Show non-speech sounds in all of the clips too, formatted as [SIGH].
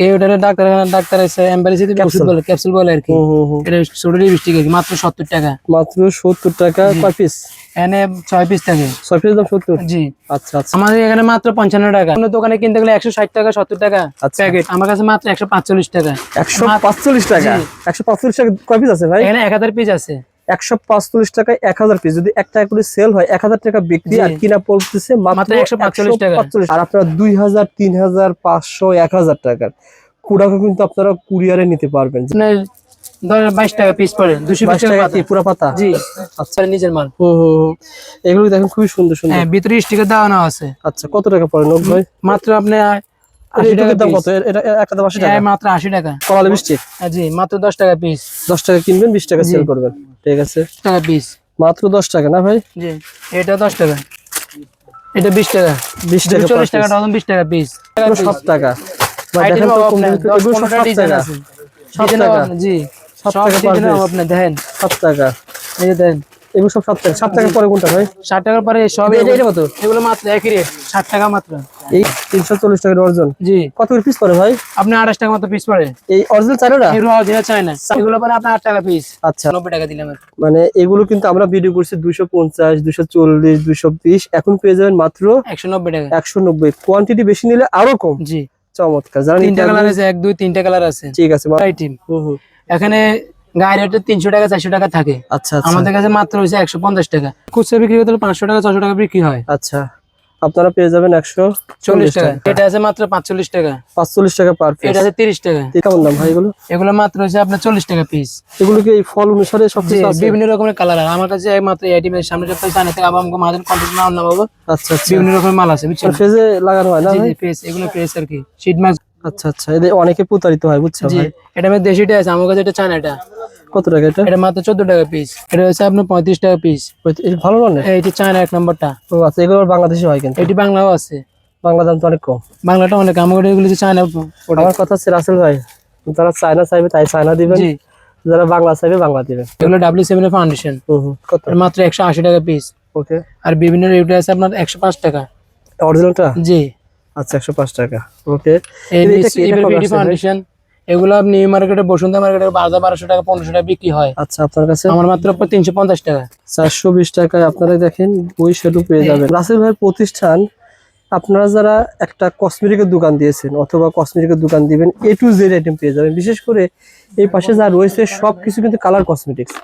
কেউ এটা doctor doctor আছে এম্বারেসিতে ওষুধ বলে ক্যাপসুল বলে আর কি। হুম হুম হুম। এটা ছোট লিপস্টিক আর মাত্র সত্তর টাকা। মাত্র সত্তর টাকা কয় পিস এনে পিস থাকে। পিস দাম জি। আচ্ছা আচ্ছা। আমাদের এখানে মাত্র পঞ্চান্ন টাকা। অন্য দোকানে কিনতে গেলে একশো ষাট টাকা সত্তর টাকা আচ্ছা। প্যাকেট আমার কাছে মাত্র একশো পাঁচচল্লিশ টাকা। একশো পাঁচচল্লিশ টাকা? টাকা কয় পিস আছে ভাই? এখানে এক হাজার পিস আছে। একশো পাঁচচল্লিশ টাকায় এক হাজার পিস যদি এক টাকা করে সেল হয় এক হাজার টাকা বিক্রি আর কিনা পড়তেছে মাত্র মাত্র 145 টাকা। 145 আর আপনারা দুই হাজার তিন হাজার পাঁচশো এক হাজার টাকার। কুড়াকে কিন্তু আপনারা কুরিয়ারে নিতে পারবেন। বাইশ টাকা পিস পড়ে দুশো বাইশ টাকা পুরা পাতা? জি। আচ্ছা। নিজের মাল। হুম। এগুলো দেখেন খুবই সুন্দর সুন্দর। হ্যাঁ ভিতরে স্টিকার দেওয়ানো আছে। আচ্ছা কত টাকা পড়ে নব ভাই? মাত্র আপনি আশি টাকা মাত্র আশি কলা জি মাত্র দশ টাকা পিস দশ টাকা কিনবেন বিশ টাকা। সেল করবেন। ঠিক আছে। টাকা পিস মাত্র দশ টাকা না ভাই? জি এটা দশ টাকা। এটা বিশ টাকা। বিশ টাকা চল্লিশ টাকা বিশ টাকা পিস টাকা। সব টাকা। জি। সব টাকা দেখেন। সাত টাকা। এই দেখেন এগুলো সব টাকা। টাকা পরে কোনটা ভাই? টাকার পরে সব এটা- এটা কত এগুলো মাত্র একই রেট ষাট টাকা মাত্র। এই চল্লিশ টাকা অর্জন জি। কত করে পিস পড়ে ভাই? আপনি আঠাশ টাকা মতো পিস পড়ে এই চাই না এগুলো পরে টাকা পিস আচ্ছা। টাকা দিলাম। মানে এগুলো কিন্তু আমরা ভিডিও করছি দুইশো পঞ্চাশ দুইশো চল্লিশ দুইশো বিশ। এখন পেয়ে যাবেন মাত্র একশো নব্বই টাকা। একশো নব্বই। কোয়ান্টিটি বেশি নিলে আরও কম। জি। চমৎকার। জানেন তিনটা কালার আছে এক দুই তিনটা কালার আছে। ঠিক আছে হুম। এখানে গাড়ি রেটে তিনশো টাকা চারশো টাকা থাকে। আচ্ছা আচ্ছা। আমাদের কাছে মাত্র হয়েছে একশো পঞ্চাশ টাকা। খুচরা বিক্রি করতে পাঁচশো টাকা ছশো টাকা বিক্রি হয়। আচ্ছা। আপনারা পেয়ে যাবেন একশো চল্লিশ টাকা। এটা আছে মাত্র পাঁচচল্লিশ টাকা। পাঁচচল্লিশ টাকা পার পিস এটা আছে তিরিশ টাকা। কেমন দাম ভাই এগুলো? এগুলো মাত্র হচ্ছে আপনার চল্লিশ টাকা পিস এগুলো কি ফল অনুসারে সব বিভিন্ন রকমের কালার আর আমার কাছে মাত্র আইটেমের সামনে সপ্তাহে জানা থেকে আবার আমাকে মাঝে কন্টেন্ট না না বাবু আচ্ছা আচ্ছা। বিভিন্ন রকমের মাল আছে ফেজে লাগানো হয় না জি ভাই? জি ফেস এগুলো ফেস আর কি। শীট মাছ আচ্ছা আচ্ছা। এদের অনেকে প্রতারিত হয় বুঝছ জি। এটা আমার দেশিটা আছে আমার কাছে এটা চায়না এটা কত টাকা এটা? এটা মাত্র চোদ্দ টাকা পিস এটা হচ্ছে আপনার পঁয়ত্রিশ টাকা পিস ভালো মানের এইটি চায়না এক নম্বরটা। ও আচ্ছা এগুলো বাংলাদেশি হয় কিন্তু। এটি বাংলাও আছে। বাংলা দাম তো অনেক কম। বাংলাটা অনেক আমার এগুলো চায়না। আমার কথা হচ্ছে রাসেল ভাই যারা চায়না চাইবে তাই চায়না দিবেন। যারা বাংলা চাইবে বাংলা দিবেন। এগুলো ডাব্লিউ সেভেন ফাউন্ডেশন হুম হুম কত? মাত্র একশো আশি টাকা পিস ওকে। আর বিভিন্ন রেট আছে আপনার একশো পাঁচ টাকা। অরিজিনালটা জি। আচ্ছা একশো পাঁচ টাকা। ওকে। ভাই? ফাউন্ডেশন এগুলো আপনি মার্কেটে বসুন্ধরা মার্কেটে বারো বারোশো টাকা পনেরোশো টাকা বিক্রি হয়। আচ্ছা আপনার কাছে? আমার মাত্র তিনশো পঞ্চাশ টাকা। চারশো বিশ টাকায় আপনারা দেখেন ওই শ্যাডো পেয়ে যাবেন। রাসেল ভাইয়ের প্রতিষ্ঠান আপনারা যারা একটা কসমেটিকের দোকান দিয়েছেন অথবা কসমেটিকের দোকান দিবেন এ টু জেড আইটেম পেয়ে যাবেন। বিশেষ করে এই পাশে যা রয়েছে সব কিছু কিন্তু কালার কসমেটিক্স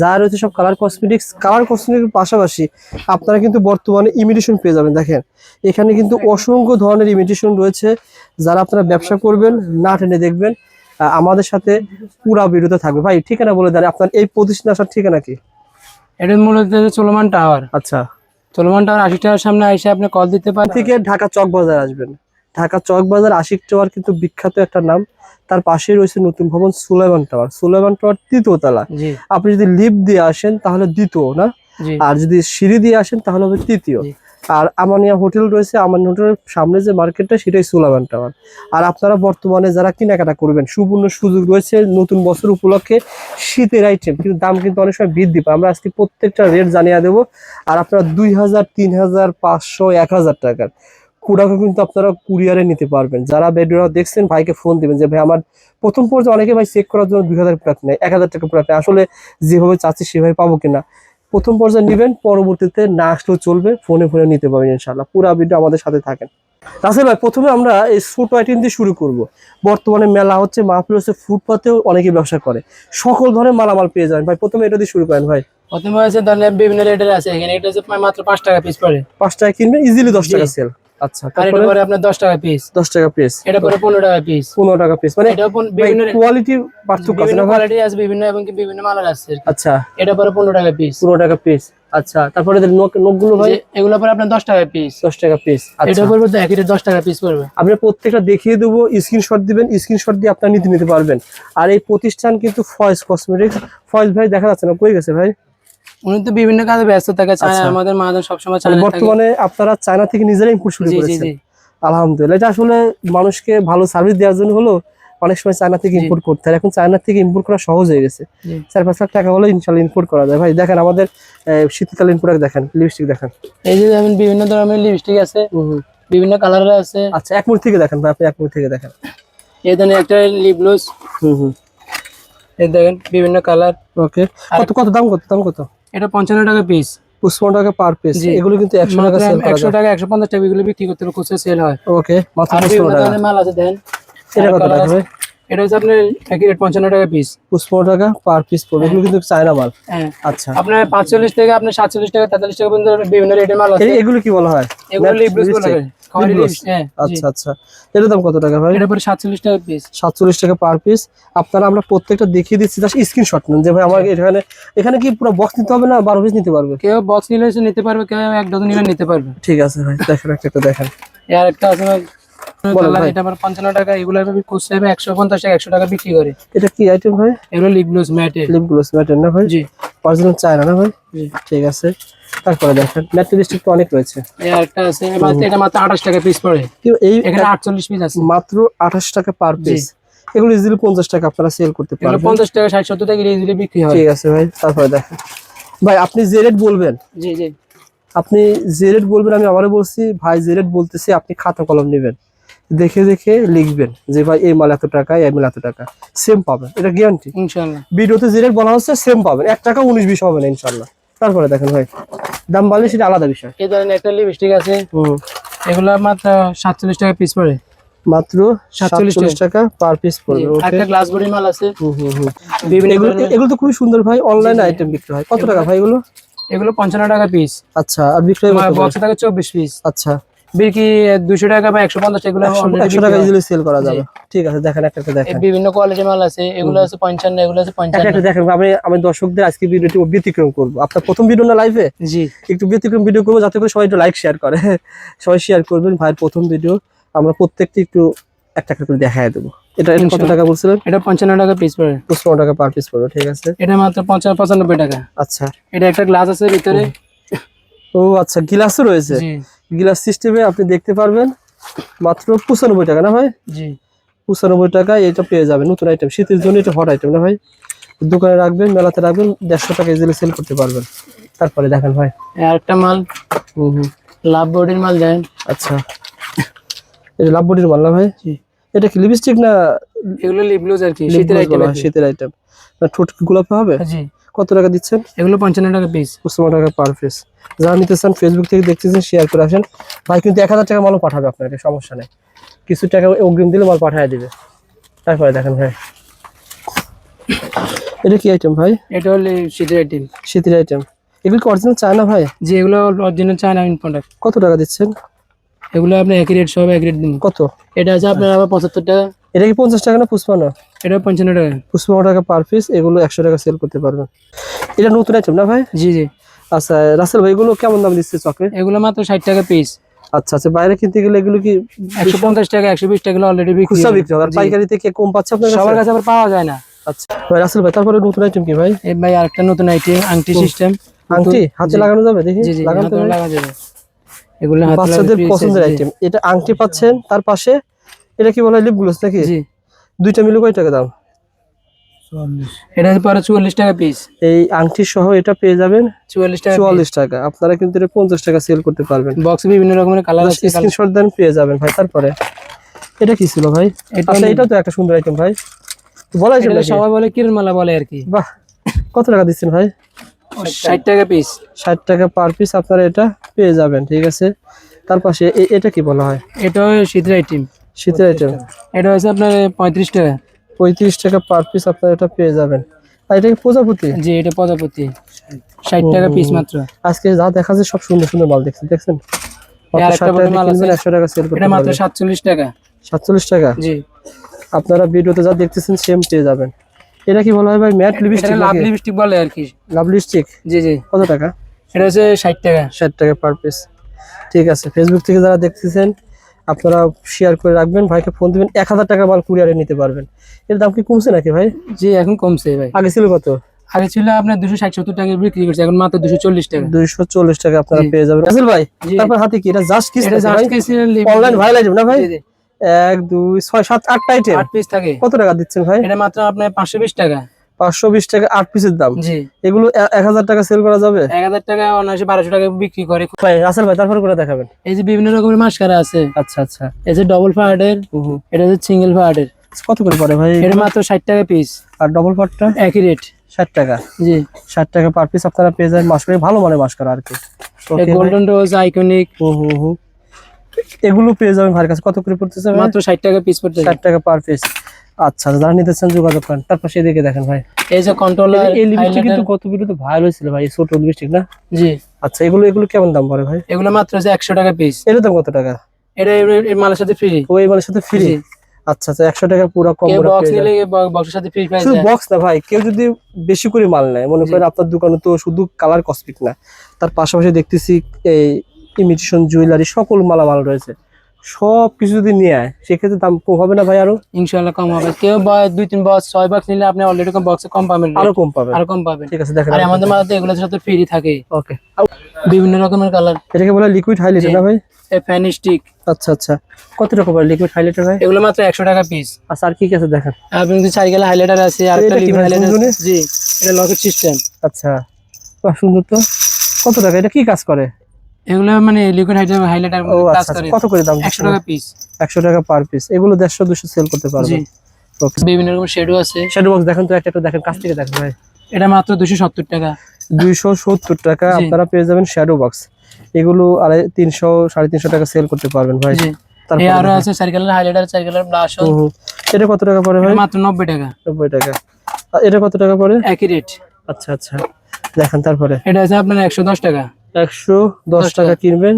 যা রয়েছে সব কালার কসমেটিক্স কালার কসমেটিক্সের পাশাপাশি আপনারা কিন্তু বর্তমানে ইমিটেশন পেয়ে যাবেন দেখেন। এখানে কিন্তু অসংখ্য ধরনের ইমিটেশন রয়েছে যারা আপনারা ব্যবসা করবেন না টেনে দেখবেন আমাদের সাথে পুরা বিরত থাকবে। ভাই ঠিকানা বলে দেন আপনার এই প্রতিষ্ঠান আসার ঠিকানা কি? এটা মূলত হচ্ছে চলমান টাওয়ার। আচ্ছা। চলমান টাওয়ার আশি টাওয়ার সামনে এসে আপনি কল দিতে পারেন থেকে ঢাকা চক বাজার আসবেন। ঢাকা চক বাজার আশিক টাওয়ার কিন্তু বিখ্যাত একটা নাম। তার পাশেই রয়েছে নতুন ভবন সুলাইমান টাওয়ার। সুলাইমান টাওয়ার তৃতীয় তলা। আপনি যদি লিফট দিয়ে আসেন তাহলে দ্বিতীয় না? আর যদি সিঁড়ি দিয়ে আসেন তাহলে হবে তৃতীয়। আর আমানিয়া হোটেল রয়েছে আমানিয়া হোটেলের সামনে যে মার্কেটটা সেটাই সুলাবান টাওয়ার। আর আপনারা বর্তমানে যারা কেনাকাটা করবেন সুপূর্ণ সুযোগ রয়েছে নতুন বছর উপলক্ষে শীতের আইটেম কিন্তু দাম কিন্তু অনেক সময় বৃদ্ধি পায়। আমরা আজকে প্রত্যেকটা রেট জানিয়ে দেবো। আর আপনারা দুই হাজার তিন হাজার পাঁচশো এক হাজার টাকার কুড়াকে কিন্তু আপনারা কুরিয়ারে নিতে পারবেন। যারা ভিডিওটা দেখছেন ভাইকে ফোন দিবেন যে ভাই আমার প্রথম পর্যায়ে অনেকে ভাই চেক করার জন্য দুই হাজার প্রোডাক্ট নেয় এক হাজার টাকা প্রোডাক্ট আসলে যেভাবে চাচ্ছি সেভাবে পাবো কিনা? প্রথম পর্যায়ে নেবেন পরবর্তীতে না আসলেও চলবে ফোনে ফোনে নিতে পারবেন ইনশাল্লাহ পুরা ভিডিও আমাদের সাথে থাকেন। রাসেল ভাই প্রথমে আমরা এই ছোট আইটেম দিয়ে শুরু করব। বর্তমানে মেলা হচ্ছে মাহফিল হচ্ছে ফুটপাতেও অনেকে ব্যবসা করে। সকল ধরনের মালামাল পেয়ে যাবেন। ভাই প্রথমে এটা দিয়ে শুরু করেন ভাই। প্রথমে হচ্ছে ধরেন বিভিন্ন রেটের আছে এখানে এটা হচ্ছে মাত্র পাঁচ টাকা পিস পড়ে। পাঁচ টাকা কিনবে ইজিলি দশ টাকা সেল আচ্ছা আর এটা পরে আপনার দশ টাকা পিস দশ টাকা পিস এটা পরে পনেরো টাকা পিস পনেরো টাকা পিস মানে এটা বিভিন্ন কোয়ালিটি পার্থক্য আছে বিভিন্ন না কোয়ালিটি আছে বিভিন্ন এবং কি বিভিন্ন মালার আছে আচ্ছা। এটা পরে পনেরো টাকা পিস পনেরো টাকা পিস আচ্ছা। তারপরে এদের নখ নখগুলো ভাই? এগুলো পরে আপনার দশ টাকা পিস দশ টাকা পিস এটা আচ্ছা পড়বে তো একই দশ টাকা পিস পড়বে আপনি প্রত্যেকটা দেখিয়ে দেবো স্ক্রিনশট দিবেন স্ক্রিনশট দিয়ে আপনার নিতে নিতে পারবেন। আর এই প্রতিষ্ঠান কিন্তু ফয়েজ কসমেটিক্স ফয়েজ ভাই দেখা যাচ্ছে না কই গেছে ভাই? উনি তো বিভিন্ন কাজে ব্যস্ত থাকে চায়না আচ্ছা। আমাদের মাদের সবসময় চায়না বর্তমানে আপনারা চায়না থেকে নিজেরাই ইম্পোর্ট শুরু করেছেন। আলহামদুলিল্লাহ। এটা আসলে মানুষকে ভালো সার্ভিস দেওয়ার জন্য হলো অনেক সময় চায়না থেকে ইম্পোর্ট করতে হয়। এখন চায়না থেকে ইম্পোর্ট করা সহজ হয়ে গেছে। চার পাঁচ লাখ টাকা হলে ইনশাল্লাহ ইম্পোর্ট করা যায়। ভাই দেখেন আমাদের শীতকালীন প্রোডাক্ট দেখেন লিপস্টিক দেখেন। এই যে যেমন বিভিন্ন ধরনের লিপস্টিক আছে বিভিন্ন কালারের আছে। আচ্ছা এক থেকে দেখেন ভাই আপনি এক মুঠ থেকে দেখেন। এই ধরনের একটা লিপগ্লোস হুম হুম। এই দেখেন বিভিন্ন কালার ওকে কত কত দাম কত দাম কত? এটা পঞ্চান্ন টাকা পিস পঁচপন্ন টাকা পার পিস। এগুলো কিন্তু একশো টাকা সেল একশো টাকা একশো পঞ্চাশ টাকা এগুলো বিক্রি করতে খুচরা সেল হয়। ওকে মাত্র মাল আছে দেন। এটা কত। ভাই? এটা হচ্ছে আপনার একই রেট পঞ্চান্ন টাকা পিস পঁচপন্ন টাকা পার পিস পড়বে। এগুলো কিন্তু চায়না মাল। হ্যাঁ। আচ্ছা। আপনার পাঁচচল্লিশ থেকে আপনার সাতচল্লিশ টাকা তেতাল্লিশ টাকা পর্যন্ত বিভিন্ন রেটের মাল আছে। এগুলো কি বলা হয়? এগুলো বলে হ্যাঁ। আচ্ছা আচ্ছা। এটার দাম কত টাকা ভাই? এটা পরে সাতচল্লিশ টাকা পিস সাতচল্লিশ টাকা পার পিস আপনারা আমরা প্রত্যেকটা দেখিয়ে দিচ্ছি জাস্ট স্ক্রিনশট নেন যে ভাই আমার এখানে এখানে কি পুরো বক্স নিতে হবে না বারো পিস নিতে পারবে? কেউ বক্স নিলে নিতে পারবে কেউ এক ডজন নিলে নিতে পারবে। ঠিক আছে ভাই দেখেন একটা একটা দেখেন। আর একটা আছে এটা পঞ্চান্ন টাকা এগুলো আমি খুচরা একশো পঞ্চাশ টাকা একশো টাকা বিক্রি করে। এটা কি আইটেম ভাই? এগুলো লিপগ্লোস ম্যাটে লিপ গ্লোস ম্যাটের না ভাই? জি। অরিজিনাল চায়না না ভাই? জি। ঠিক আছে। তারপরে দেখেন লিপস্টিক তো অনেক রয়েছে। এই আছে এটা মাত্র আঠাশ টাকা পিস পড়ে। এই এখানে আটচল্লিশ পিস আছে। মাত্র আঠাশ টাকা পার পিস এগুলো ইজিলি পঞ্চাশ টাকা আপনারা সেল করতে পারবেন। পঞ্চাশ টাকা ষাট সত্তর টাকা ইজিলি বিক্রি হয়। ঠিক আছে ভাই তারপরে দেখেন। ভাই আপনি যে রেট বলবেন? জি জি। আপনি যে রেট বলবেন আমি আবারও বলছি ভাই যে রেট বলতেছি আপনি খাতা কলম নেবেন। দেখে দেখে লিখবেন যে ভাই এই মাল এত টাকা এই মাল এত টাকা। সেম পাবেন এটা গ্যারান্টি ইনশাল্লাহ ভিডিওতে যে রেট বলা হচ্ছে সেম পাবেন। এক টাকা উনিশ বিশ হবে না ইনশাল্লাহ তারপরে দেখেন ভাই দাম বাড়লে সেটা আলাদা বিষয়। এই ধরনের একটা লিপস্টিক আছে। হুম। এগুলো মাত্র সাতচল্লিশ টাকা পিস পড়ে। মাত্র 47 সাতচল্লিশ টাকা। পার পিস পড়বে একটা গ্লাস বডি মাল আছে। হুম হুম হুম। বিভিন্ন এগুলো এগুলো তো খুবই সুন্দর ভাই অনলাইন আইটেম বিক্রি হয়। কত টাকা ভাই এগুলো? এগুলো পঞ্চান্ন টাকা পিস আচ্ছা আর বিক্রি হয় কত করে? বক্সে থাকে চব্বিশ পিস আচ্ছা। বিক্রি দুশো টাকা বা একশো পঞ্চাশ এগুলো already একশো বিক্রি টাকা ইজিলি সেল করা যাবে। ঠিক আছে দেখেন একটা একটা দেখেন। বিভিন্ন কোয়ালিটির মাল আছে এগুলো আছে পঞ্চান্ন এগুলো আছে একটা পঞ্চান্ন। একটা দেখেন আমি আমি দর্শকদের আজকে ভিডিওটি ব্যতিক্রম করব। আপনার প্রথম ভিডিও না লাইভে জি। একটু ব্যতিক্রম ভিডিও করব যাতে করে সবাই একটু লাইক শেয়ার করে। [LAUGHS] সবাই শেয়ার করবেন ভাইয়ের প্রথম ভিডিও আমরা প্রত্যেকটি একটু একটা একটা করে দেখাই দেবো। এটা এটা কত টাকা বলছিলেন? এটা পঞ্চান্ন টাকা পিস পড়ে। পঁচপন্ন টাকা পার পিস পড়বে ঠিক আছে। এটা মাত্র পঞ্চান্ন পঁচানব্বই টাকা। আচ্ছা। এটা একটা গ্লাস আছে ভিতরে। ও আচ্ছা গিলাসও রয়েছে? জি। গিলাস সিস্টেমে আপনি দেখতে পারবেন মাত্র পঁচানব্বই টাকা না ভাই? জি। পঁচানব্বই টাকা এটা পেয়ে যাবেন নতুন আইটেম শীতের জন্য এটা হট আইটেম না ভাই? দোকানে রাখবেন মেলাতে রাখবেন দেড়শো টাকা ইজিলি সেল করতে পারবেন। তারপরে দেখেন ভাই। আরেকটা মাল। হুম হুম। লাভ বডির মাল দেন। আচ্ছা। এটা লাভ বডির মাল না ভাই? এটা কি লিপস্টিক না এগুলো লিপগ্লোজ আর কি শীতের আইটেম শীতের আইটেম না ঠোঁট গোলাপি হবে? জি। কত টাকা দিচ্ছেন? এগুলো পঞ্চান্ন টাকা পিস পঁচপন্ন টাকা পার পিস যারা নিতে চান ফেসবুক থেকে দেখতেছেন শেয়ার করে আসেন। ভাই কিন্তু এক হাজার টাকা মালও পাঠাবে আপনাকে সমস্যা নেই। কিছু টাকা অগ্রিম দিলে মাল পাঠিয়ে দেবে। তারপরে দেখেন ভাই। এটা কি আইটেম ভাই? এটা হলো শীতের আইটেম শীতের আইটেম এগুলো অরিজিনাল চায় না ভাই? যে এগুলো অরিজিনাল চায়না প্রোডাক্ট কত টাকা দিচ্ছেন? এগুলো আপনি একই রেট সব এক রেট দিন। কত? এটা আছে আপনার আবার পঁচাত্তর টাকা। এটা কি পঞ্চাশ টাকা না পুষ্পান্ন এটা পঞ্চান্ন টাকা। পুষ্পান্ন টাকা পার পিস এগুলো একশো টাকা সেল করতে পারবেন এটা নতুন আইটেম না ভাই? জি জি। আচ্ছা রাসেল ভাই এগুলো কেমন দাম দিচ্ছে চকে? এগুলো মাত্র ষাট টাকা পিস আচ্ছা আচ্ছা বাইরে কিনতে গেলে এগুলো কি একশো পঞ্চাশ টাকা একশো বিশ টাকা অলরেডি বিক্রি বিক্রি হবে। আর। পাইকারিতে কে কম পাচ্ছে আপনার সবার কাছে? আবার পাওয়া যায় না। আচ্ছা ভাই রাসেল ভাই তারপরে নতুন আইটেম কি ভাই? এই ভাই আরেকটা নতুন আইটেম আংটি সিস্টেম আংটি? হাতে লাগানো যাবে দেখি লাগানো যাবে? এগুলো বাচ্চাদের পছন্দের আইটেম এটা আংটি পাচ্ছেন তার পাশে এটা কি বলে লিপ গ্লোস নাকি? জি। দুইটা মিলে কয় টাকা দাম? এটা পরে চুয়াল্লিশ টাকা পিস এই আংটি সহ এটা পেয়ে যাবেন চুয়াল্লিশ টাকা চুয়াল্লিশ টাকা। আপনারা কিন্তু এটা পঞ্চাশ টাকা সেল করতে পারবেন। বক্সে বিভিন্ন রকমের কালার স্ক্রিনশট দেন পেয়ে যাবেন ভাই তারপরে। এটা কি ছিল ভাই? আচ্ছা এটাও তো একটা সুন্দর আইটেম ভাই। বলা যায় সবাই বলে কিরণ মালা বলে আর কি। বাহ কত টাকা দিচ্ছেন ভাই? ষাট টাকা পিস ষাট টাকা পার পিস আপনারা এটা পেয়ে যাবেন ঠিক আছে? তার পাশে এ- এটা কি বলা হয়? এটা শীতের আইটেম শীতের আইটেম এটা হচ্ছে আপনার পঁয়ত্রিশ টাকা। পঁয়ত্রিশ টাকা পার পিস আপনারা এটা পেয়ে যাবেন। আর এটা কি প্রজাপতি? জি এটা প্রজাপতি। ষাট টাকা পিস মাত্র। আজকে যা দেখা যায় সব সুন্দর সুন্দর মাল দেখছেন দেখছেন? সাতচল্লিশ টাকা। সাতচল্লিশ টাকা? জি। আপনারা ভিডিওতে যা দেখতেছেন সেম পেয়ে যাবেন। এটা কি বলা হয় ভাই ম্যাট এটা লিপস্টিক লাভ লিপস্টিক বলে আর কি। লাভ লিপস্টিক জি জি। কত টাকা? এটা হচ্ছে ষাট টাকা। ষাট টাকা পার পিস ঠিক আছে ফেসবুক থেকে যারা দেখতেছেন আপনারা শেয়ার করে রাখবেন ভাইকে ফোন দিবেন এক হাজার টাকা মাল কুরিয়ারে নিতে পারবেন। এর দাম কি কমছে নাকি ভাই? জি এখন কমছে ভাই। আগে ছিল কত? আগে ছিল আপনার দুশো ষাট সত্তর টাকা বিক্রি করছে এখন মাত্র দুশো চল্লিশ টাকা। দুইশো চল্লিশ টাকা আপনারা পেয়ে যাবেন। রাসেল ভাই। তারপর হাতে কি? এটা just KC online viral item না ভাই। এক দুই ছয় সাত আটটা আইটেম আট পিস থাকে। কত টাকা দিচ্ছেন ভাই? এটা মাত্র আপনার পাঁচশো বিশ টাকা। পাঁচশো বিশ টাকা আট পিসের দাম। জি। এগুলো এক হাজার টাকা সেল করা যাবে? এক হাজার টাকা অনায়াসে বারোশো টাকা বিক্রি করে। ভাই রাসেল ভাই তারপরে করে দেখাবেন। এই যে বিভিন্ন রকমের মাস্কারা আছে? আচ্ছা আচ্ছা। এই যে ডবল হুম। এটা হচ্ছে সিঙ্গেল ফায়ারের কত করে পড়ে ভাই? এটা মাত্র ষাট টাকা পিস আর ডবল পাটটা একই রেট ষাট টাকা। জি। ষাট টাকা পার পিস আপনারা পেয়ে যাবেন। মাস ভালো মানে মাস করা আর কি। ভাই। গোল্ডেন রোজ আইকনিক হুম হুম হুম। এগুলো পেয়ে যাবেন ভাইয়ের কাছে। কত করে পড়তেছে মাত্র ষাট টাকা পিস পড়তে ষাট টাকা পার পিস আচ্ছা যারা নিতে চান যোগাযোগ করেন। তারপর সেদিকে দেখেন ভাই। এই যে কন্ট্রোলার এই লিপস্টিক কিন্তু কত ভিডিওতে ভাইরাল হয়েছিল ভাই এই ছোট লিপস্টিক না? জি। আচ্ছা এগুলো এগুলো কেমন দাম পড়ে ভাই? এগুলো মাত্র হচ্ছে একশো টাকা পিস এর দাম কত টাকা? এটা এর- এর মালের সাথে ফ্রি ও এই মালের সাথে ফ্রি আচ্ছা আচ্ছা একশো টাকা পুরো কম বক্স নিলে বক্সের সাথে ফ্রি প্রাইস শুধু বক্স না ভাই কেউ যদি বেশি করে মাল নেয় মনে করেন আপনার দোকানে তো শুধু কালার কসমেটিক না তার পাশাপাশি দেখতেছি এই ইমিটেশন জুয়েলারি সকল মালামাল রয়েছে। সব কিছু যদি নিয়ে আয় সেক্ষেত্রে দাম কম হবে না ভাই আরও? ইনশাআল্লাহ কম হবে। কেউ বা- দুই তিন বক্স ছয় বক্স নিলে আপনি অলরেডি কম বক্সে কম পাবেন। আরও কম পাবেন। আরও কম পাবেন। ঠিক আছে দেখেন আর আমাদের মাঝে এগুলোর সাথে ফ্রি থাকে। ওকে বিভিন্ন রকমের কালার এটাকে বলে লিকুইড হাইলাইটার। না ভাই? ফ্যান স্টিক আচ্ছা আচ্ছা। কত পড়ে লিকুইড হাইলাইটার ভাই? এগুলো মাত্র একশো টাকা পিস আচ্ছা আর কি কি আছে দেখেন? আপনি যদি চার গেলে হাইলাইটার আছে আর একটা লিকুইড হাইলাইটার জি এটা লকেট সিস্টেম আচ্ছা। বাহ সুন্দর তো। কত টাকা? এটা কি কাজ করে? এগুলো মানে লিকুইড হাইলাইটার হাইলাইটার ও আচ্ছা করে আচ্ছা। কত করে দাম একশো টাকা পিস একশো টাকা পার পিস এগুলো দেড়শো দুশো সেল করতে পারবেন বিভিন্ন রকম শেডও আছে। শ্যাডো বক্স দেখেন তো একটা একটা দেখেন কাছ থেকে দেখেন ভাই। এটা মাত্র দুশো সত্তর টাকা। দুইশো সত্তর টাকা আপনারা পেয়ে যাবেন শ্যাডো বক্স এগুলো আড়াই তিনশো সাড়ে তিনশো টাকা সেল করতে পারবেন ভাই। জি। তারপরে আরও আছে সার্কেলের হাইলাইটার সার্কেলের ব্লাশ। এটা কত টাকা পড়ে ভাই? মাত্র নব্বই টাকা। নব্বই টাকা। এটা কত টাকা পড়ে? একই রেট আচ্ছা আচ্ছা। দেখেন তারপরে। এটা আছে আপনার একশো দশ টাকা। একশো দশ টাকা। কিনবেন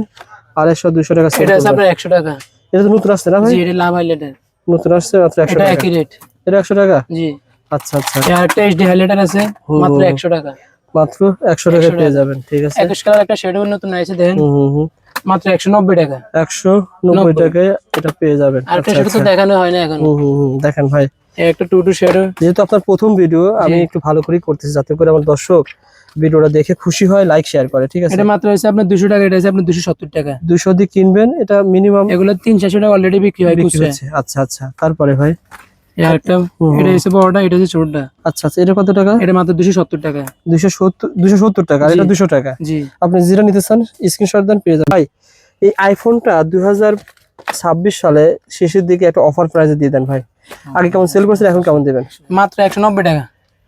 আড়াইশো দুশো টাকা সেল করবেন। আপনার একশো টাকা। এটা তো নতুন আসছে না ভাই? জি এটা লাভ হাইলাইটার নতুন আসছে মাত্র একশো টাকা। একই রেট এটা একশো টাকা? জি। আচ্ছা আচ্ছা। এটা একটা এইচডি হাইলাইটার আছে মাত্র। একশো টাকা। মাত্র একশো টাকা পেয়ে যাবেন ঠিক আছে। একুশ কালার একটা শেডও নতুন আছে দেখেন। মাত্র একশো নব্বই টাকা। একশো নব্বই। টাকায় এটা পেয়ে যাবেন। আর একটা আচ্ছা, তো আচ্ছা। দেখানো হয় না এখন। দেখেন ভাই। একটা টু টু শেডও যেহেতু আপনার প্রথম ভিডিও আমি একটু ভালো করেই করতেছি যাতে করে আমার দর্শক ভিডিওটা দেখে খুশি হয় লাইক শেয়ার করে ঠিক আছে? এটা মাত্র হচ্ছে আপনার দুশো টাকা এটা আছে আপনার দুশো সত্তর টাকা। দুশো দিয়ে কিনবেন এটা মিনিমাম এগুলো তিন চারশো টাকা অলরেডি বিক্রি হয় আচ্ছা আচ্ছা তারপরে ভাই? একটা এটা হচ্ছে বড়টা এটা হচ্ছে ছোটটা। আচ্ছা আচ্ছা এটা কত টাকা? এটা মাত্র দুশো সত্তর টাকা। দুশো সত্তর দুশো সত্তর টাকা এটা দুশো টাকা। জি। আপনি যেটা নিতে চান স্ক্রিনশট দেন পেয়ে যাবেন। ভাই এই আইফোনটা দুই হাজার ছাব্বিশ সালে শেষের দিকে একটা অফার প্রাইসে দিয়ে দেন ভাই। আগে কেমন সেল করছেন এখন কেমন দেবেন? মাত্র একশো নব্বই টাকা।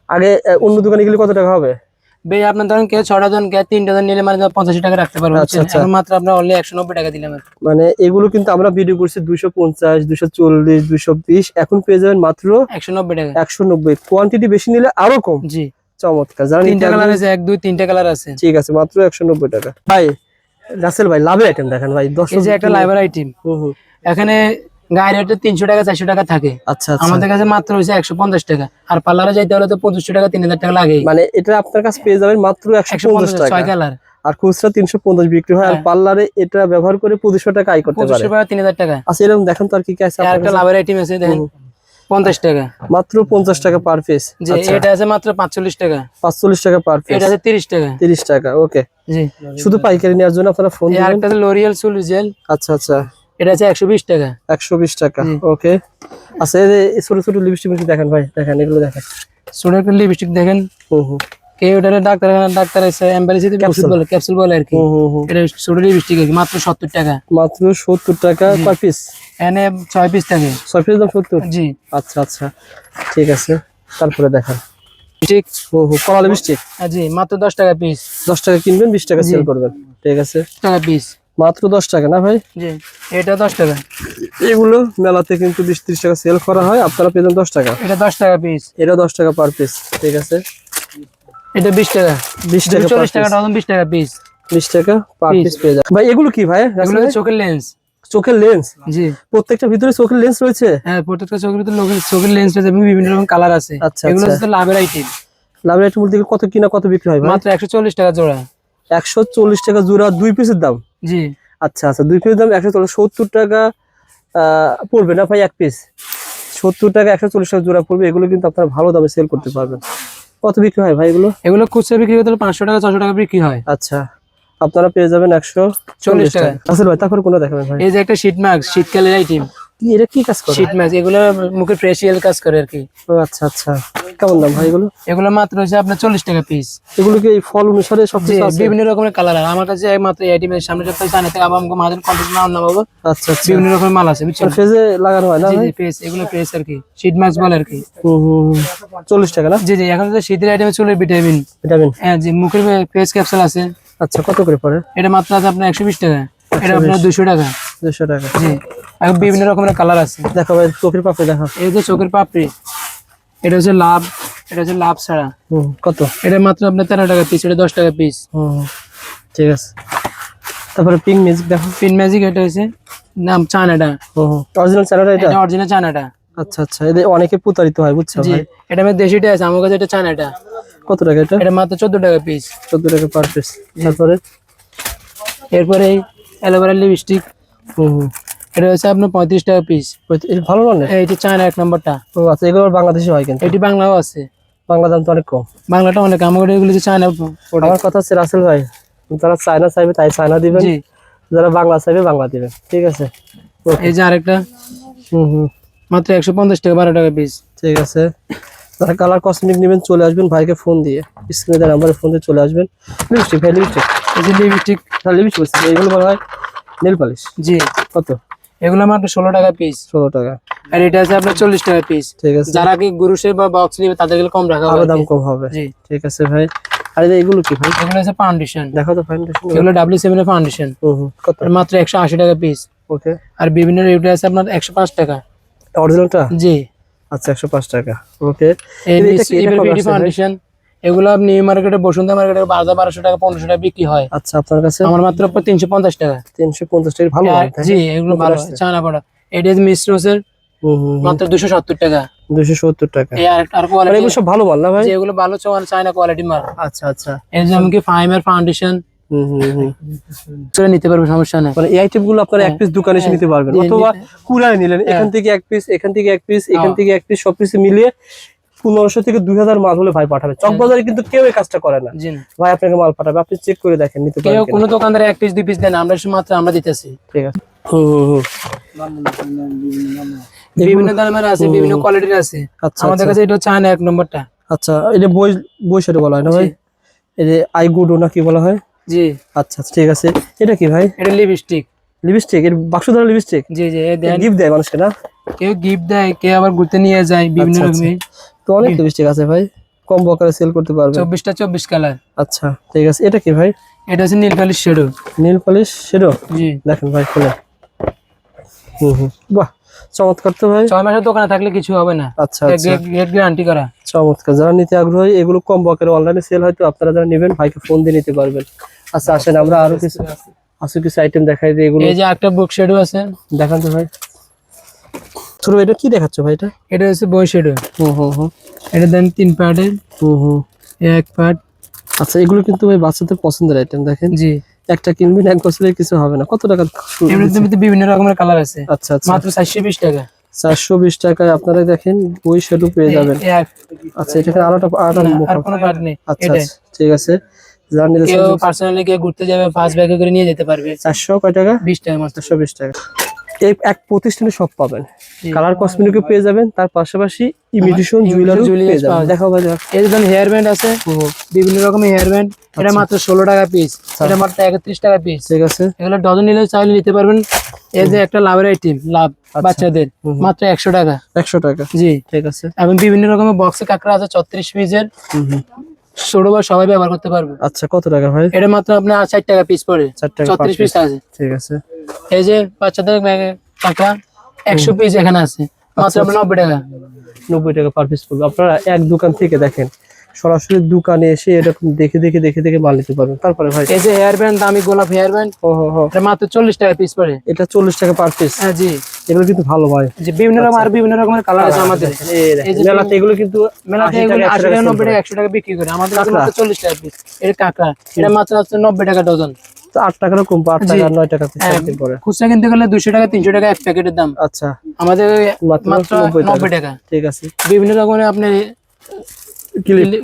আগে অন্য দোকানে গেলে কত টাকা হবে? বে আপনার ধরেন কেউ ছটা জন কেউ তিনটা জন নিলে মানে পঞ্চাশ টাকা রাখতে পারবেন আচ্ছা, আচ্ছা। মাত্র আপনার অনলি একশো নব্বই টাকা দিলাম মানে এগুলো কিন্তু আমরা ভিডিও করছি দুইশো পঞ্চাশ দুইশো চল্লিশ দুইশো বিশ এখন পেয়ে যাবেন মাত্র একশো নব্বই টাকা। একশো নব্বই। কোয়ান্টিটি বেশি নিলে আরও কম। জি। চমৎকার। নিতে তিনটা কালার আছে এক দুই তিনটা কালার আছে। ঠিক আছে মাত্র একশো নব্বই টাকা। ভাই রাসেল ভাই লাভের আইটেম দেখেন ভাই দশ একটা লাইবার আইটেম এখানে গায়ের রেটে তিনশো টাকা চারশো টাকা থাকে। আচ্ছা আচ্ছা। আমাদের কাছে মাত্র হচ্ছে একশো পঞ্চাশ টাকা। আর পার্লারে যাইতে হলে তো পঁচিশশো টাকা তিন হাজার টাকা লাগে মানে এটা আপনার কাছে পেয়ে যাবেন মাত্র একশো পঞ্চাশ টাকা। ছয় কালার। আর খুচরা তিনশো পঞ্চাশ বিক্রি হয় আর হ্যাঁ। পার্লারে এটা ব্যবহার করে পঁচিশশো টাকা আয় করতে পারে। তিন হাজার টাকা। আচ্ছা এরকম দেখেন তো আর কি কি আছে একটা? লাভের আইটেম আছে দেখেন। পঞ্চাশ টাকা। মাত্র পঞ্চাশ টাকা পার পিস যে এটা আছে মাত্র পাঁচচল্লিশ টাকা। পাঁচচল্লিশ টাকা পার পিস এটা আছে তিরিশ টাকা। তিরিশ টাকা ওকে জি। শুধু পাইকারি নেওয়ার জন্য আপনারা ফোন আরেকটা লোরিয়াল সুল জেল আচ্ছা আচ্ছা। এটা আছে একশো বিশ টাকা। একশো বিশ টাকা ওকে। আচ্ছা এই ছোট ছোট লিপস্টিক দেখেন ভাই দেখেন এগুলো দেখেন। ছোট একটা লিপস্টিক দেখেন। এটা ডাক্তার ডাক্তার এম্বারেসিতে বলে ক্যাপসুল বলে আর কি। এটা ছোট লিপস্টিক মাত্র সত্তর টাকা। মাত্র সত্তর টাকা। পিস এনে ছয় পিস থাকে। ছয় পিস দাম সত্তর? জি। আচ্ছা আচ্ছা। ঠিক আছে তারপরে দেখান। ঠিক কলা লিপস্টিক জি মাত্র দশ টাকা পিস দশ টাকা কিনবেন বিশ টাকা সেল করবেন। ঠিক আছে। টাকা পিস মাত্র দশ টাকা না ভাই? জি এটা দশ টাকা। এগুলো মেলাতে কিন্তু বিশ ত্রিশ টাকা সেল করা হয় আপনারা পেয়ে দশ টাকা। এটা দশ টাকা পিস এটা দশ টাকা পার পিস ঠিক আছে? এটা বিশ টাকা। বিশ টাকা চল্লিশ টাকা বিশ টাকা পিস বিশ টাকা পার পিস পেয়ে যান ভাই এগুলো কি ভাই? চোখের লেন্স চোখের লেন্স জি। প্রত্যেকটা ভিতরে চোখের লেন্স রয়েছে? হ্যাঁ প্রত্যেকটা চোখের ভিতরে চোখের লেন্স রয়েছে এবং বিভিন্ন রকম কালার আছে। আচ্ছা, এগুলো আচ্ছা। হচ্ছে লাভের আইটেম লাভের আইটেম বলতে কত কিনা কত বিক্রি হয় মাত্র একশো চল্লিশ টাকা জোড়া। একশো চল্লিশ টাকা জোড়া দুই পিসের দাম। জি। আচ্ছা আচ্ছা দুই পিসের দাম একশো চল্লিশ সত্তর টাকা পড়বে না ভাই এক পিস সত্তর টাকা একশো চল্লিশ টাকা জোড়া পড়বে এগুলো কিন্তু আপনারা ভালো দামে সেল করতে পারবেন। কত বিক্রি হয় ভাই এগুলো? এগুলো খুচরা বিক্রি করতে পাঁচশো টাকা ছশো টাকা বিক্রি হয়। আচ্ছা আপনারা পেয়ে যাবেন একশো চল্লিশ টাকা। আসলে ভাই তারপর কোনটা দেখাবেন ভাই? এই যে একটা শীত মাস্ক শীতকালের আইটেম কি এটা কি কাজ করে? শীত মাস্ক এগুলো মুখে ফেসিয়াল কাজ করে আর কি। ও আচ্ছা আচ্ছা। কেমন দাম ভাই এগুলো? এগুলো মাত্র হচ্ছে আপনার চল্লিশ টাকা পিস এগুলো কি ফল অনুসারে সব বিভিন্ন রকমের কালার আমার কাছে মাত্র এটি সামনে সপ্তাহে চানে থেকে আবার আমাকে মাঝে কন্ট্যাক্ট না অন্য পাবো আচ্ছা আচ্ছা। বিভিন্ন রকমের মাল আছে বুঝছেন? ফেজে লাগানো হয় না জি পেস এগুলো পেস আর কি। শীত মাছ বলে আর কি। চল্লিশ টাকা না? জি জি এখন তো শীতের আইটেমে চলে ভিটামিন ভিটামিন হ্যাঁ জি মুখের ফেস ক্যাপসুল আছে। আচ্ছা কত করে পড়ে? এটা মাত্র আছে আপনার একশো বিশ টাকা। এটা আপনার দুশো টাকা। দুশো টাকা। জি এখন বিভিন্ন রকমের কালার আছে। দেখো ভাই চোখের পাপড়ি দেখো। এই যে চোখের পাপড়ি এটা হচ্ছে লাভ এটা হচ্ছে লাভ ছাড়া। কত? এটা মাত্র আপনার তেরো টাকা পিস এটা দশ টাকা পিস। ঠিক আছে। তারপরে পিঙ্ক ম্যাজিক দেখো। পিন ম্যাজিক এটা হচ্ছে নাম চানাটা। অরিজিনাল চানাটা এটা? অরিজিনাল চানাটা। আচ্ছা আচ্ছা এদের অনেকে প্রতারিত হয় বুঝছ ভাই? এটা আমার দেশিটা আছে আমার কাছে এটা চানাটা। কত টাকা এটা? এটা মাত্র চোদ্দ টাকা পিস চোদ্দ টাকা পার পিস তারপরে? এরপরে অ্যালোভেরা লিপস্টিক হুম হুম। এটা হচ্ছে আপনার পঁয়ত্রিশ টাকা পিস এটা ভালো মানে এইটি চায়না এক নম্বরটা ও আচ্ছা এগুলো বাংলাদেশে হয় কিন্তু। এটি বাংলাও আছে। বাংলা দাম তো অনেক কম। বাংলাটা অনেক আমার এগুলো চায়না আমার কথা হচ্ছে রাসেল ভাই যারা চায়না চাইবে তাই চায়না দিবেন। জি। যারা বাংলা চাইবে বাংলা দিবেন। ঠিক আছে? এই যে আরেকটা। হুম হুম। মাত্র একশো পঞ্চাশ টাকা বারো টাকা পিস ঠিক আছে। যারা কালার কসমেটিক নেবেন চলে আসবেন ভাইকে ফোন দিয়ে। স্ক্রিনে দেওয়া নাম্বারে ফোন দিয়ে চলে আসবেন। লিপস্টিক ভাই লিপস্টিক এই যে লিপস্টিক হ্যাঁ লিপস্টিক বলছি এগুলো বলা হয় নেল পালিশ জি। কত? এগুলো মাত্র ষোলো টাকা পিস ষোলো টাকা। আর এটা আছে আপনার চল্লিশ টাকা পিস ঠিক আছে। যারা কি গুরুসে বা বক্স নিবে তাদের কম রাখা হবে। দাম কম হবে। জি। ঠিক আছে ভাই। আর এগুলো কি ভাই? এগুলো হচ্ছে ফাউন্ডেশন দেখো তো ফাউন্ডেশন এগুলো ডাব্লিউ সেভেন এর ফাউন্ডেশন কত? মাত্র একশো আশি টাকা পিস ওকে। আর বিভিন্ন রেট আছে আপনার একশো পাঁচ টাকা। অরিজিনালটা জি। আচ্ছা একশো পাঁচ টাকা। ওকে। এটা এটা আছে? ফাউন্ডেশন এগুলো আপনি মার্কেটে বসুন্ধরা মার্কেটে বারো বারোশো টাকা পনেরোশো টাকা বিক্রি হয়। আচ্ছা আপনার কাছে? আমার মাত্র তিনশো পঞ্চাশ টাকা। তিনশো পঞ্চাশ টাকা ভালো? জি এগুলো ভালো। চায়না পড়া এটা মিশ্র হোসের হুম হুম মাত্র দুশো সত্তর টাকা। দুশো সত্তর টাকা। আর আর কোয়ালিটি এগুলো সব ভালো ভাই? চায়না কোয়ালিটি মাল। আচ্ছা আচ্ছা। এই যেমন কি ফাইমার ফাউন্ডেশন নিতে পারবে সমস্যা নেই। মানে এই আইটেমগুলো আপনারা এক পিস দোকানে এসে নিতে পারবেন। হ্যাঁ, অথবা কুড়ায় নিলেন। এখান থেকে এক পিস এখান থেকে এক পিস এখান হ্যাঁ। থেকে এক পিস সব পিস মিলিয়ে পনেরোশো থেকে দুই হাজার মাল হলে ভাই পাঠাবে। চকবাজারে কিন্তু কেউ এই কাজটা করে না। ভাই আপনাকে মাল পাঠাবে। আপনি চেক করে দেখেন নিতে কেউ পারেন কিনা। কোনো দোকানদার এক পিস দুই পিস দেন আমরা মাত্র আমরা দিতেছি। ঠিক আছে। বিভিন্ন দামের আছে বিভিন্ন কোয়ালিটির আছে। আচ্ছা আমাদের কাছে এটা চায়না এক নম্বরটা। আচ্ছা এটা বই বই সেটা বলা হয় না ভাই? যে আই গুডো না কি বলা হয়? জি। আচ্ছা আচ্ছা, ঠিক আছে। এটা কি ভাই? এটা লিপস্টিক লিপস্টিক এর বাক্স ধরা লিপস্টিক জি জি গিফট দেয় মানুষকে না? কেউ গিফট দেয় কেউ আবার ঘুরতে নিয়ে যায় বিভিন্ন আচ্ছা, আচ্ছা। রকমের। তো অনেক লিপস্টিক আছে ভাই। কম বকারে সেল করতে পারবে চব্বিশটা চব্বিশ কালার। আচ্ছা ঠিক আছে। এটা কি ভাই? এটা হচ্ছে নীল কালির শেডো নীল পলিশ সেটাও জি। দেখেন ভাই খুলে। হুম হুম। বাহ চমৎকার তো ভাই। ছয় মাসের দোকানে থাকলে কিছু হবে না। আচ্ছা আচ্ছা। গেট গ্যারান্টি করা। চমৎকার। যারা নিতে আগ্রহী এগুলো কম বকের অনলাইনে সেল হয়তো আপনারা যারা নেবেন ভাইকে ফোন দিয়ে নিতে পারবেন। আচ্ছা আসেন আমরা আরও কিছু আরও কিছু আইটেম দেখাই দিই এগুলো। এই যে একটা বুক শেডো আছে। দেখান তো ভাই। ছোট এটা কি দেখাচ্ছ ভাই এটা? এটা হচ্ছে বই শেডো হুম হুম হুম। এটা দেন তিন পার্টের। হুম হুম। এক পার্ট। আচ্ছা এগুলো কিন্তু ভাই বাচ্চাদের পছন্দের আইটেম দেখেন। জি। একটা কিনবেন এক বছরে কিছু হবে না। কত টাকা? এমনিতে বিভিন্ন রকমের কালার আছে। আচ্ছা আচ্ছা। মাত্র চারশো বিশ টাকা। চারশো বিশ টাকায় আপনারা দেখেন বই শ্যাডো পেয়ে যাবেন। আচ্ছা এটা আলাদা আলাদা আর কোনো পার্ট নেই আচ্ছা আচ্ছা, ঠিক আছে। পার্সোনালি কেউ ঘুরতে যাবে ফার্স্ট ব্যাগে করে নিয়ে যেতে পারবে। চারশো কয় টাকা? বিশ টাকা মাত্র। চারশো বিশ টাকা। এই এক প্রতিষ্ঠানে সব পাবেন। কালার কসমেটিকও পেয়ে যাবেন তার পাশাপাশি ইমিটেশন জুয়েলারি পেয়ে যাবেন। দেখাও ভাই এই হেয়ার ব্যান্ড আছে বিভিন্ন রকমের হেয়ার ব্যান্ড এটা আচ্ছা। মাত্র ষোলো টাকা পিস এটা মাত্র একত্রিশ টাকা পিস ঠিক আছে। এগুলো ডজন নিলে চাইলে নিতে পারবেন। এই যে একটা লাভের আইটেম লাভ বাচ্চাদের মাত্র একশো টাকা। একশো টাকা। জি। ঠিক আছে। এবং বিভিন্ন রকমের বক্সে কাঁকড়া আছে ছত্রিশ পিসের। ছোট বা সবাই ব্যবহার করতে পারবে। আচ্ছা কত টাকা ভাই? এটা মাত্র আপনার ষাট টাকা পিস পড়ে। ছত্রিশ পিস আছে। ঠিক আছে। এই যে বাচ্চাদের কাঁকড়া একশো পিস এখানে আছে। আচ্ছা, মাত্র নব্বই টাকা। নব্বই টাকা পার পিস পড়বে। আপনারা এক দোকান থেকে দেখেন সরাসরি দোকানে এসে এরকম দেখে দেখে দেখে দেখে মাল নিতে পারবেন। তারপরে ভাই এই যে হেয়ার ব্যান্ড দামি গোলাপ হেয়ার ব্যান্ড ও হো হো মাত্র চল্লিশ টাকা পিস পড়ে। এটা চল্লিশ টাকা পার পিস হ্যাঁ জি। এগুলো কিন্তু ভালো ভাই। যে বিভিন্ন রকম আর বিভিন্ন রকমের কালার আছে আমাদের। মেলাতে এগুলো কিন্তু মেলাতে এগুলো আশি টাকা নব্বই টাকা একশো টাকা বিক্রি করে। আমাদের চল্লিশ টাকা পিস এটা কাঁকড়া। এটা মাত্র হচ্ছে নব্বই টাকা ডজন আট টাকারও কম আট টাকা নয় টাকা হ্যাঁ। খুচরা কিনতে গেলে দুশো টাকা তিনশো টাকা এক প্যাকেটের দাম। আচ্ছা। আমাদের মাত্র মাত্র 90 টাকা। নব্বই টাকা। ঠিক আছে। বিভিন্ন রকমের আপনি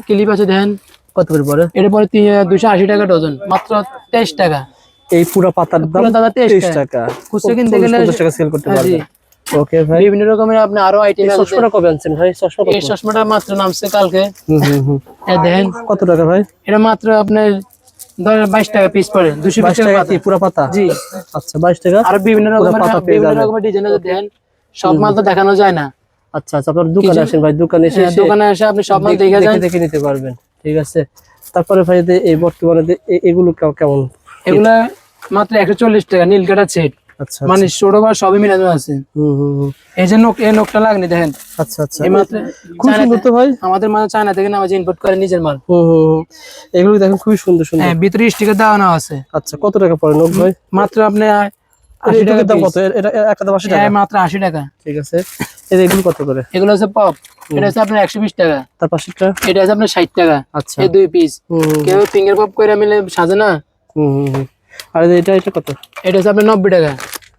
ক্লিপ। আছে দেখেন। কত করে পরে এটা পরে দুশো আশি টাকা ডজন মাত্র তেইশ টাকা। এই পুরো পাতার দাম দাদা তেইশ টাকা। খুচরা কিনতে গেলে টাকা সেল করতে হ্যাঁ, জি। পারবেন ওকে ভাই। বিভিন্ন রকমের আপনি আরও আইটেম আছে। চশমাটা কবে আনছেন ভাই? চশমা এই চশমাটা মাত্র নামছে কালকে। হুম হুম দেখেন। কত টাকা ভাই? এটা মাত্র আপনার ধরেন বাইশ টাকা পিস পড়ে টাকা টাকা পাতা। কি পাতা? জি। আচ্ছা টাকা? আর বিভিন্ন রকমের পাতা বিভিন্ন রকমের ডিজাইন আছে সব মাল তো দেখানো যায় না। আচ্ছা আচ্ছা আপনার দোকানে আসেন ভাই দোকানে এসে হ্যাঁ, দোকানে এসে আপনি সব মাল দেখে দেখে যান। দেখে নিতে পারবেন ঠিক আছে? তারপরে ভাই এই বর্তমানে এগুলো কেমন- এগুলা মাত্র একশো চল্লিশ টাকা নীল কাটার সেট মানে ছোট বা সবই মিলানো আছে। হুম হুম হুম। এই যে নোক এই নোকটা লাগনি দেখেন। আচ্ছা আচ্ছা। এই মাত্র খুব সুন্দর তো ভাই। আমাদের মাল চায়না থেকে আমাদের ইম্পোর্ট করে নিজের মাল। এগুলো দেখেন খুবই সুন্দর সুন্দর। হ্যাঁ ভিতরে স্টিকার দেওয়ানো আছে। আচ্ছা কত টাকা পড়ে নোক ভাই? মাত্র আপনি আশি টাকা দাম কত? এটা একটা দাম আশি টাকা? হ্যাঁ মাত্র আশি টাকা। ঠিক আছে। এই যে এগুলো কত করে? এগুলো হচ্ছে পপ এটা হচ্ছে আপনার একশো বিশ টাকা। তার পাশেরটা? এটা হচ্ছে আপনার ষাট টাকা। আচ্ছা। এই দুই পিস কেউ ফিঙ্গার পপ করে মিলে সাজে না? হুম হুম। আর এটা এটা কত? এটা হচ্ছে আপনার নব্বই টাকা।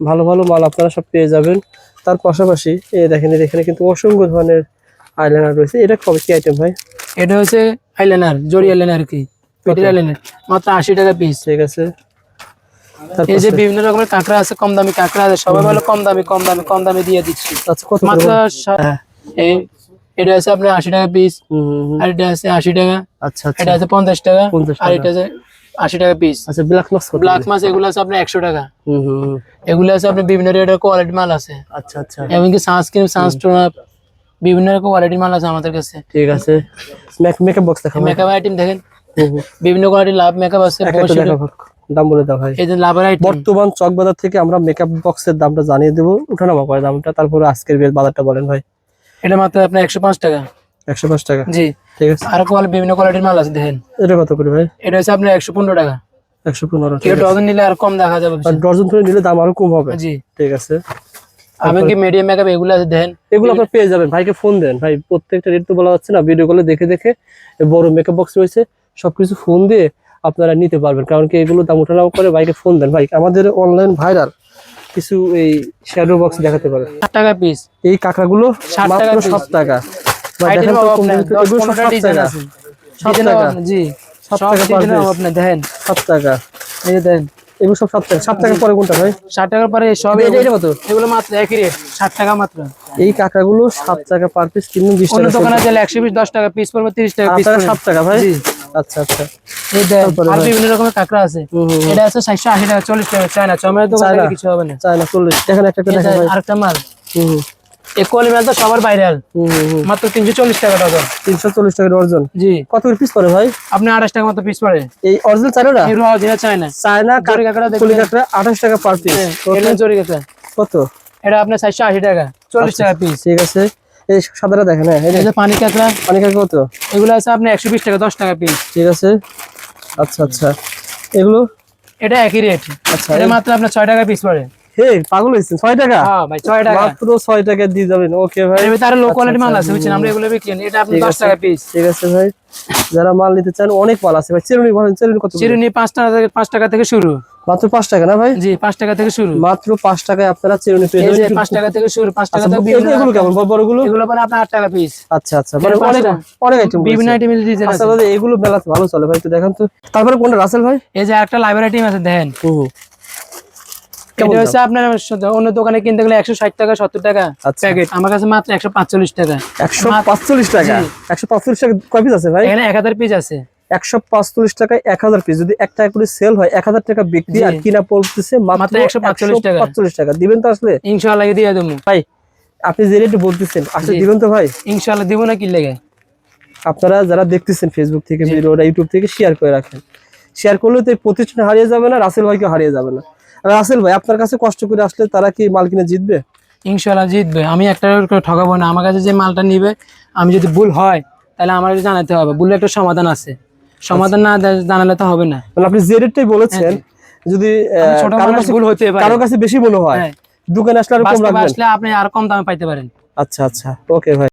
ভালো ভালো মাল আপনারা সব পেয়ে যাবেন। তার পাশাপাশি এই দেখেন এখানে কিন্তু অসংখ্য ধরনের আইলাইনার রয়েছে। এটা কবে কি আইটেম ভাই? এটা হচ্ছে আইলাইনার জরি আইলাইনার কি। পেটের আইলাইনার মাত্র আশি টাকা পিস ঠিক আছে। এই যে বিভিন্ন রকমের কাঁকড়া আছে কম দামি কাঁকড়া আছে সবাই ভালো কম দামি কম দামি কম দামে দিয়ে দিচ্ছি। আচ্ছা মাত্র হ্যাঁ। এই এটা আছে আপনার আশি টাকা পিস। আর এটা আছে আশি টাকা আচ্ছা আচ্ছা। এটা আছে পঞ্চাশ টাকা 50 আর। এটা আছে আশি টাকা পিস আচ্ছা ব্ল্যাক মাছ ব্ল্যাক মাছ এগুলো আছে আপনার একশো টাকা। এগুলো আছে আপনার বিভিন্ন রেটের কোয়ালিটি মাল আছে। আচ্ছা আচ্ছা। এমনকি সানস্ক্রিন সানস্টোন বিভিন্ন রকম কোয়ালিটির মাল আছে আমাদের কাছে। ঠিক আছে। মেকআপ বক্স দেখাবো। মেকআপ আইটেম দেখেন। বিভিন্ন কোয়ালিটির লাভ মেকআপ আছে দাম বলে দাও ভাই। এই যে লাভের আইটেম বর্তমান চক বাজার থেকে আমরা মেকআপ বক্সের দামটা জানিয়ে দেবো। উঠানামা করে দামটা। তারপরে আজকের বাজারটা বলেন ভাই। এটা মাত্র আপনার একশো পাঁচ টাকা। একশো পাঁচ টাকা। জি। ঠিক আছে। আর কোয়ালিটি বিভিন্ন কোয়ালিটির মাল আছে দেখেন। এটা কত করে ভাই? এটা হচ্ছে আপনার একশো পনেরো টাকা। একশো পনেরো কেউ ডজন নিলে আর কম দেখা যাবে আর ডজন ধরে নিলে দাম আরও কম হবে। জি। ঠিক আছে। এমনকি মিডিয়াম মেকআপ এগুলো আছে দেখেন? এগুলো আপনার পেয়ে যাবেন। ভাইকে ফোন দেন। ভাই প্রত্যেকটা রেট তো বলা যাচ্ছে না। ভিডিও কলে দেখে দেখে বড় মেকআপ বক্স রয়েছে সবকিছু ফোন দিয়ে আপনারা নিতে পারবেন। কারণ কি এগুলো দাম ওঠানামা করে ভাইকে ফোন দেন। ভাই আমাদের অনলাইন ভাইরাল কিছু এই শ্যাডো বক্স দেখাতে পারে। ষাট টাকা পিস এই কাঁকড়াগুলো 60 মাত্র টাকা piece। সাত টাকা। দেখেন জি সাত টাকা। দেখেন। সাত টাকা। এই যে দেখেন এগুলো সব সাত টাকা। সাত পরে কোনটা ভাই? ষাট টাকার পরে সব এটা- এটা কত এগুলো মাত্র একই রেট ষাট টাকা মাত্র। এই কাঁকড়াগুলো সাত টাকা পার পিস কিনুন বিশ টাকা দোকানে গেলে একশো বিশ দশ টাকা পিস পড়বে তিরিশ টাকা পিস সাত টাকা ভাই। আচ্ছা আচ্ছা। এই দেন আর বিভিন্ন রকমের কাঁকড়া আছে। এটা আছে সাতশো আশি টাকা চল্লিশ টাকা চায়না। চমের দোকান চায়না। কিছু হবে না। চায় না চল্লিশ। দেখেন একটা একটা এই দেখা দেন, ভাই। আরেকটা মাল। হুম, এই কোয়ালি মাল তো সবার ভাইরাল। মাত্র তিনশো চল্লিশ টাকা ডজন। তিনশো চল্লিশ টাকা জি। কত করে পিস পড়ে ভাই? আপনি আঠাশ টাকা মতো পিস পড়ে। এই অরিজিনাল অরিজিনাল চায়না। কাঁকড়া কলি কাঁকড়া আঠাশ টাকা পার পিস জরি কাঁকড়া। কত? এটা আপনার সাতশো আশি টাকা চল্লিশ টাকা পিস ঠিক আছে। এই সাদাটা দেখেন হ্যাঁ পানি কাঁকড়া। পানি কাঁকড়া কত? এগুলো আছে আপনার একশো বিশ টাকা দশ টাকা পিস ঠিক আছে। আচ্ছা আচ্ছা। এগুলো? এটা একই রেট আচ্ছা এটা মাত্র আপনার ছয় টাকা পিস পড়ে। হে পাগল টাকা? হ্যাঁ ভাই টাকা। মাত্র টাকা দিয়ে যাবেন ওকে ভাই। এর ভিতরে লো কোয়ালিটি মাল আছে বুঝছেন আমরা এগুলো বিক্রি এটা আপনি ঠিক দশ আছে। টাকা পিস ঠিক আছে ভাই। যারা মাল নিতে চান অনেক মাল আছে ভাই। চিরুনি বলেন চিরুনি কত চিরুনি পাঁচ টাকা থেকে টাকা থেকে শুরু। মাত্র টাকা না ভাই? জি টাকা থেকে শুরু। মাত্র টাকায় আপনারা চিরুনি পেয়ে এই যে টাকা থেকে শুরু টাকা আচ্ছা, থেকে বিভিন্ন এগুলো কেমন? বড় বড়গুলো? এগুলো পরে আপনার আট টাকা পিস আচ্ছা আচ্ছা মানে অনেক পাঁচটা। অনেক আইটেম বিভিন্ন আইটেমের ডিজাইন আচ্ছা আছে। দাদা এগুলো ভালো চলে ভাই একটু দেখান তো। তারপরে কোনটা রাসেল ভাই? এই যে একটা লাইব্রেরি আছে দেখেন। এটা হচ্ছে আপনার অন্য দোকানে কিনতে গেলে একশো ষাট টাকা সত্তর টাকা আচ্ছা। প্যাকেট। আমার কাছে মাত্র একশো পাঁচচল্লিশ টাকা। একশো পাঁচচল্লিশ টাকা? একশো পাঁচচল্লিশ টাকা কয় পিস আছে ভাই? এখানে এক হাজার পিস আছে। একশো পাঁচচল্লিশ টাকায় এক হাজার পিস যদি এক টাকা করে সেল হয় এক হাজার টাকা বিক্রি আর কিনা পড়তেছে মাত্র মাত্র একশো 145 টাকা। পাঁচচল্লিশ টাকা। দিবেন তো আসলে? ইনশাল্লাহ দিয়ে দেবো। ভাই আপনি যে রেটে বলতেছেন আসলে দিবেন তো ভাই? ইনশাল্লাহ দিব না কি লেগে? আপনারা যারা দেখতেছেন ফেসবুক থেকে ভিডিওটা ইউটিউব থেকে শেয়ার করে রাখেন। শেয়ার করলে তো প্রতিষ্ঠান হারিয়ে যাবে না রাসেল ভাইকে হারিয়ে যাবে না। রাসেল ভাই আপনার কাছে কষ্ট করে আসলে তারা কি মাল কিনে জিতবে? ইনশাল্লাহ জিতবে। আমি একটা ঠকাবো না। আমার কাছে যে মালটা নিবে আমি যদি ভুল হয় তাহলে আমার জানাতে হবে। ভুলের একটা সমাধান আছে। সমাধান না জানালে তো হবে না। মানে আপনি যে রেটটাই বলেছেন যদি আহ, কারও কাছে ভুল হতে পারে। কারও কাছে বেশি মনে হয় হ্যাঁ। দোকানে আসলে আর কম রাখবেন। আসলে আপনি আর কম দামে পাইতে পারেন। আচ্ছা আচ্ছা। ওকে ভাই।